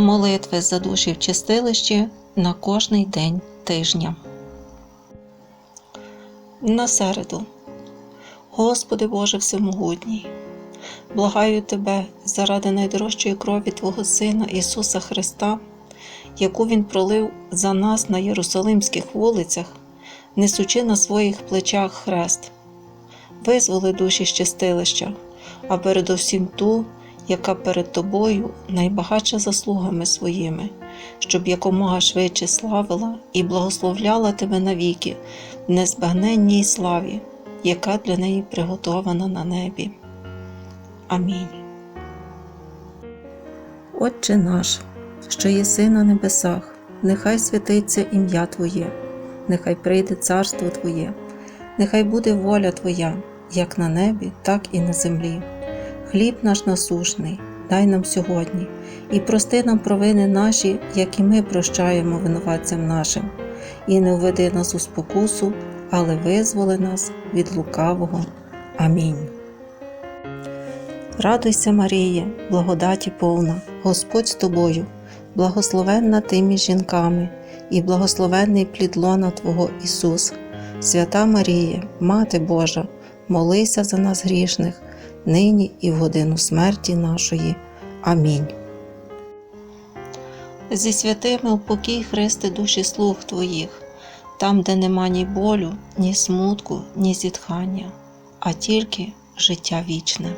Молитви за душі в чистилищі на кожний день тижня. На середу. Господи Боже Всемогутній, благаю Тебе заради найдорожчої крові Твого Сина Ісуса Христа, яку Він пролив за нас на Єрусалимських вулицях, несучи на своїх плечах хрест. Визволи душі з чистилища, а передусім ту, яка перед тобою найбагатша заслугами своїми, щоб якомога швидше славила і благословляла тебе навіки в незбагненній славі, яка для неї приготована на небі. Амінь. Отче наш, що єси на небесах, нехай святиться ім'я Твоє, нехай прийде царство Твоє, нехай буде воля Твоя, як на небі, так і на землі. Хліб наш насушний, дай нам сьогодні, і прости нам провини наші, як і ми прощаємо винуватцям нашим, і не введи нас у спокусу, але визволи нас від лукавого. Амінь. Радуйся, Маріє, благодаті повна, Господь з тобою, благословенна ти між жінками, і благословенний плід лона Твого Ісус. Свята Маріє, Мати Божа, молися за нас грішних, нині і в годину смерті нашої. Амінь. Зі святими упокій Христе душі слуг Твоїх, там, де нема ні болю, ні смутку, ні зітхання, а тільки життя вічне.